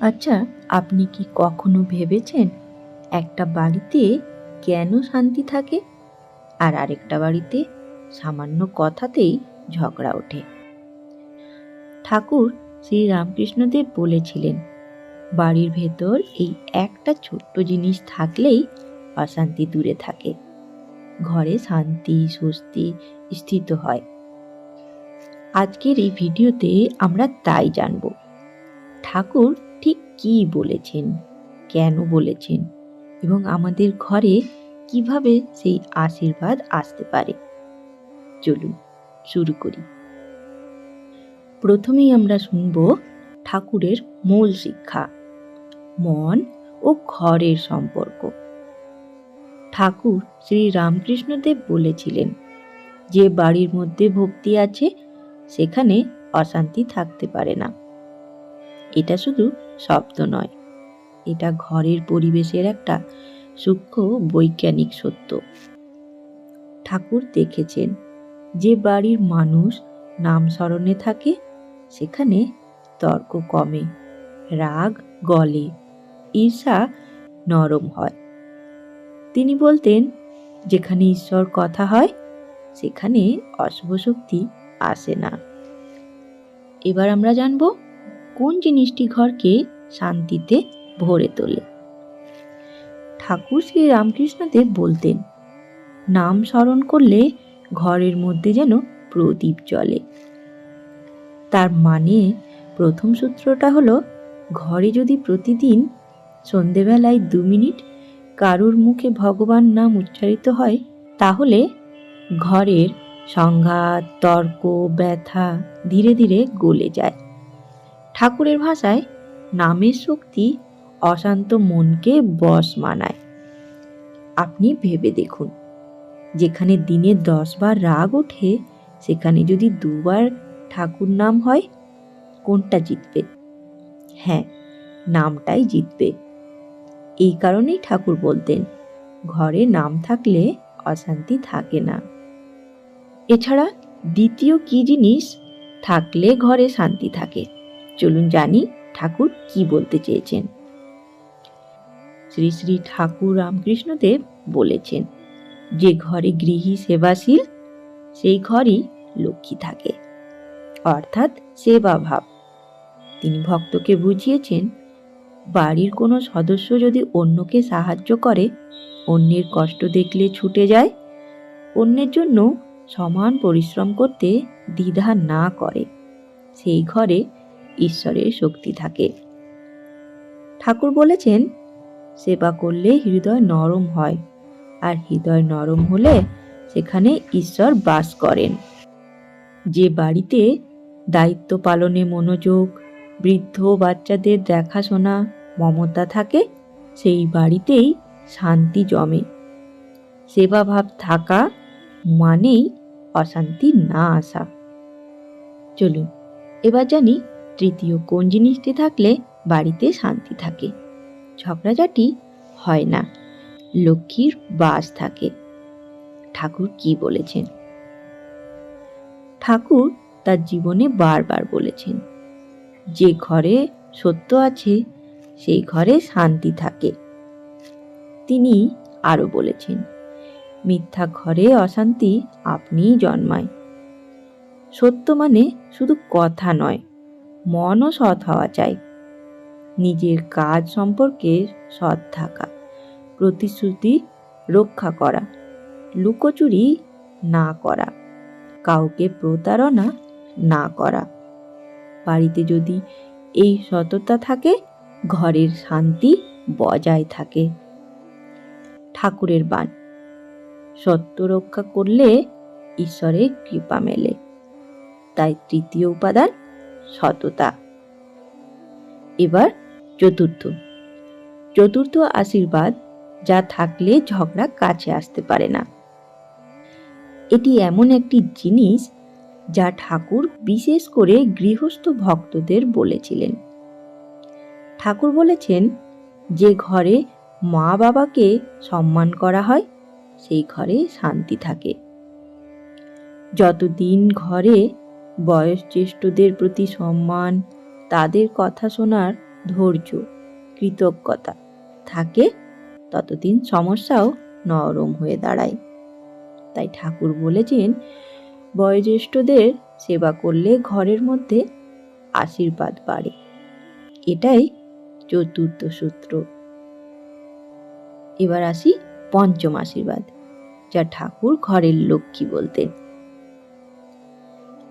আচ্ছা আপনি কি কখনো ভেবেছেন একটা বাড়িতে কেন শান্তি থাকে? আর আরেকটা বাড়িতে সামান্য কথাতেই ঝগড়া ওঠে। ঠাকুর শ্রী রামকৃষ্ণদেব বলেছিলেন, বাড়ির ভেতর এই একটা ছোট্ট জিনিস থাকলেই অশান্তি দূরে থাকে। ঘরে শান্তি, স্বস্তি স্থিত হয়। আজকের এই ভিডিওতে আমরা তাই জানব। ঠাকুর ঠিক কী বলেছেন? কেন বলেছেন? এবং আমাদের ঘরে কীভাবে সেই আশীর্বাদ আসতে পারে? চলুন শুরু করি। প্রথমেই আমরা শুনব ঠাকুরের মূল শিক্ষা, মন ও ঘরের সম্পর্ক। ঠাকুর শ্রী রামকৃষ্ণদেব বলেছিলেন, যে বাড়ির মধ্যে ভক্তি আছে, সেখানে অশান্তি থাকতে পারে না। এটা শুধু শব্দ নয়। এটা ঘরের পরিবেশের একটা সূক্ষ্ম বৈজ্ঞানিক সত্য। ঠাকুর দেখেছেন যে বাড়ির মানুষ নাম স্মরণে থাকে, সেখানে তর্ক কমে, রাগ গলে, ঈর্ষা নরম হয়। তিনি বলতেন, যেখানে ঈশ্বর কথা হয়, সেখানে অশুভ শক্তি আসে না। এবার আমরা জানব কোন জিনিসটি ঘরকে শান্তিতে ভরে তোলে? ঠাকুর শ্রী রামকৃষ্ণদেব বলতেন, নাম স্মরণ করলে ঘরের মধ্যে যেন প্রদীপ জ্বলে। তার মানে প্রথম সূত্রটা হলো, ঘরে যদি প্রতিদিন সন্ধেবেলায় দু মিনিট কারুর মুখে ভগবান নাম উচ্চারিত হয়, তাহলে ঘরের সংঘাত, তর্ক, ব্যথা ধীরে ধীরে গলে যায়। ঠাকুরের ভাষায় নামের শক্তি অশান্ত মনকে বশ মানায়। আপনি ভেবে দেখুন, যেখানে দিনে দশবার রাগ ওঠে, সেখানে যদি দুবার ঠাকুর নাম হয়, কোনটা জিতবে? হ্যাঁ নামটাই জিতবে। এই কারণেই ঠাকুর বলতেন, ঘরে নাম থাকলে অশান্তি থাকে না। এছাড়া দ্বিতীয় কি জিনিস? থাকলে ঘরে শান্তি থাকে। চলুন জানি ঠাকুর কি বলতে চেয়েছেন। শ্রী শ্রী ঠাকুর রামকৃষ্ণদেব বলেছেন, যে ঘরে গৃহী সেবাশীল, সেই ঘরই লক্ষ্মী থাকে। অর্থাৎ সেবা ভাব তিনি ভক্তকে বুঝিয়েছেন, বাড়ির কোনো সদস্য যদি অন্যকে সাহায্য করে, অন্যের কষ্ট দেখলে ছুটে যায়, অন্যের জন্য সমান পরিশ্রম করতে দ্বিধা না করে। সেই ঘরে ঈশ্বরের শক্তি থাকে। ঠাকুর বলেছেন, সেবা করলে হৃদয় নরম হয়, আর হৃদয় নরম হলে সেখানে ঈশ্বর বাস করেন। যে বাড়িতে দায়িত্ব পালনে মনোযোগ, বৃদ্ধ বাচ্চাদের দেখাশোনা, মমতা থাকে, সেই বাড়িতেই শান্তি জমে। সেবাভাব থাকা মানেই অশান্তি না আসা। চলুন, এবার জানি তৃতীয় কোন জিনিসটি থাকলে বাড়িতে শান্তি থাকে? ঝগড়াঝাটি হয় না। লক্ষ্মীর বাস থাকে। ঠাকুর কি বলেছেন? ঠাকুর তার জীবনে বারবার বলেছেন, যে ঘরে সত্য আছে, সেই ঘরে শান্তি থাকে। তিনি আরও বলেছেন, মিথ্যা ঘরে অশান্তি আপনিই জন্মায়। সত্য মানে শুধু কথা নয় মনও সৎ হওয়া চাই। নিজের কাজ সম্পর্কে সৎ থাকা, প্রতিশ্রুতি রক্ষা করা, লুকোচুরি না করা, কাউকে প্রতারণা না করা। বাড়িতে যদি এই সততা থাকে, ঘরের শান্তি বজায় থাকে। ঠাকুরের বাণ, সত্য রক্ষা করলে ঈশ্বরের কৃপা মেলে। তাই তৃতীয় উপাদান সততা। এবার চতুর্থ। চতুর্থ আশীর্বাদ যা থাকলে ঝগড়া কাছে আসতে পারে না। এটি এমন একটি জিনিস যা ঠাকুর বিশেষ করে গৃহস্থ ভক্তদের বলেছিলেন। ঠাকুর বলেছেন, যে ঘরে মা বাবাকে সম্মান করা হয়, সেই ঘরে শান্তি থাকে। যতদিন ঘরে বয়োজ্যেষ্ঠদের প্রতি সম্মান, তাদের কথা শোনার ধৈর্য, কৃতজ্ঞতা থাকে, ততদিন সমস্যাও নরম হয়ে দাঁড়ায়। তাই ঠাকুর বলেছেন, বয়োজ্যেষ্ঠদের সেবা করলে ঘরের মধ্যে আশীর্বাদ বাড়ে। এটাই চতুর্থ সূত্র। এবার আসি পঞ্চম আশীর্বাদ, যা ঠাকুর ঘরের লক্ষ্মী বলতেন।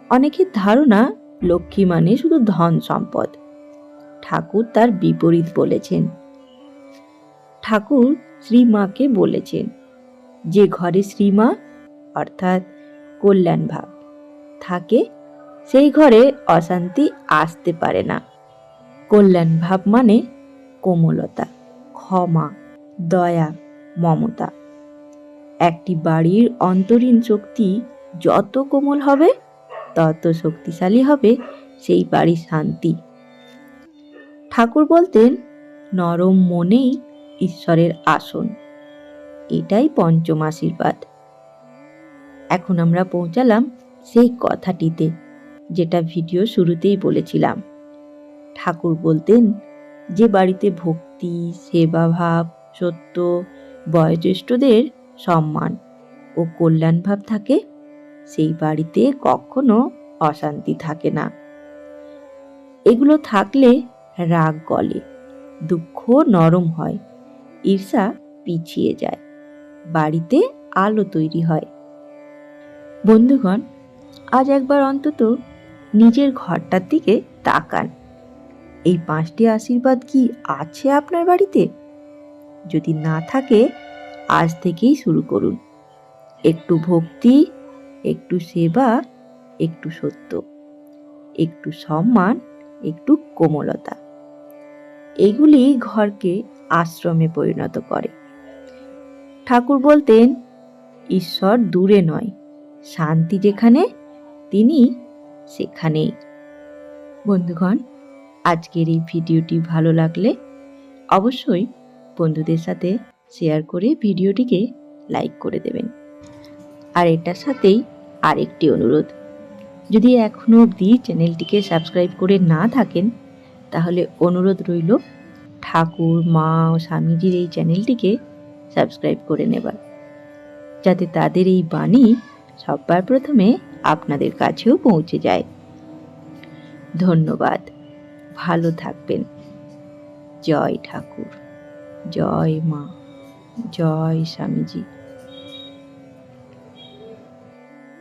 অনেকের ধারণা, লক্ষ্মী মানে শুধু ধন সম্পদ। ঠাকুর তার বিপরীত বলেছেন। ঠাকুর শ্রীমাকে বলেছেন, যে ঘরে শ্রীমা, অর্থাৎ কল্যাণ ভাব থাকে, সেই ঘরে অশান্তি আসতে পারে না। কল্যাণ ভাব মানে কোমলতা, ক্ষমা, দয়া, মমতা। একটি বাড়ির অন্তরীণ শক্তি যত কোমল হবে তত শক্তিশালী হবে, সেই বাড়ির শান্তি। ঠাকুর বলতেন, নরম মনেই ঈশ্বরের আসন। এটাই পঞ্চম আশীর্বাদ। এখন আমরা পৌঁছালাম সেই কথাটিতে, যেটা ভিডিও শুরুতেই বলেছিলাম। ঠাকুর বলতেন, যে বাড়িতে ভক্তি, সেবাভাব, সত্য, বয়োজ্যেষ্ঠদের সম্মান ও কল্যাণ ভাব থাকে সেই বাড়িতে কখনো অশান্তি থাকে না। এগুলো থাকলে রাগ গলে, দুঃখ নরম হয়, ঈর্ষা পিছিয়ে যায়, বাড়িতে আলো তৈরি হয়। বন্ধুগণ, আজ একবার অন্তত নিজের ঘরটার দিকে তাকান। এই পাঁচটি আশীর্বাদ কি আছে আপনার বাড়িতে? যদি না থাকে, আজ থেকেই শুরু করুন। একটু ভক্তি একটু সেবা, একটু সত্য, একটু সম্মান, একটু কোমলতা। এগুলি ঘরকে আশ্রমে পরিণত করে। ঠাকুর বলতেন, ঈশ্বর দূরে নয়, শান্তি যেখানে, তিনি সেখানেই। বন্ধুগণ, আজকের এই ভিডিওটি ভালো লাগলে অবশ্যই বন্ধুদের সাথে শেয়ার করে ভিডিওটিকে লাইক করে দেবেন। আর এটার সাথেই আরেকটি অনুরোধ। যদি এখনও অবধি চ্যানেলটিকে সাবস্ক্রাইব করে না থাকেন, তাহলে অনুরোধ রইল ঠাকুর, মা ও স্বামীজির এই চ্যানেলটিকে সাবস্ক্রাইব করে নেবার। যাতে তাদের এই বাণী সবার প্রথমে আপনাদের কাছেও পৌঁছে যায়। ধন্যবাদ। ভালো থাকবেন। জয় ঠাকুর। জয় মা। জয় স্বামীজি।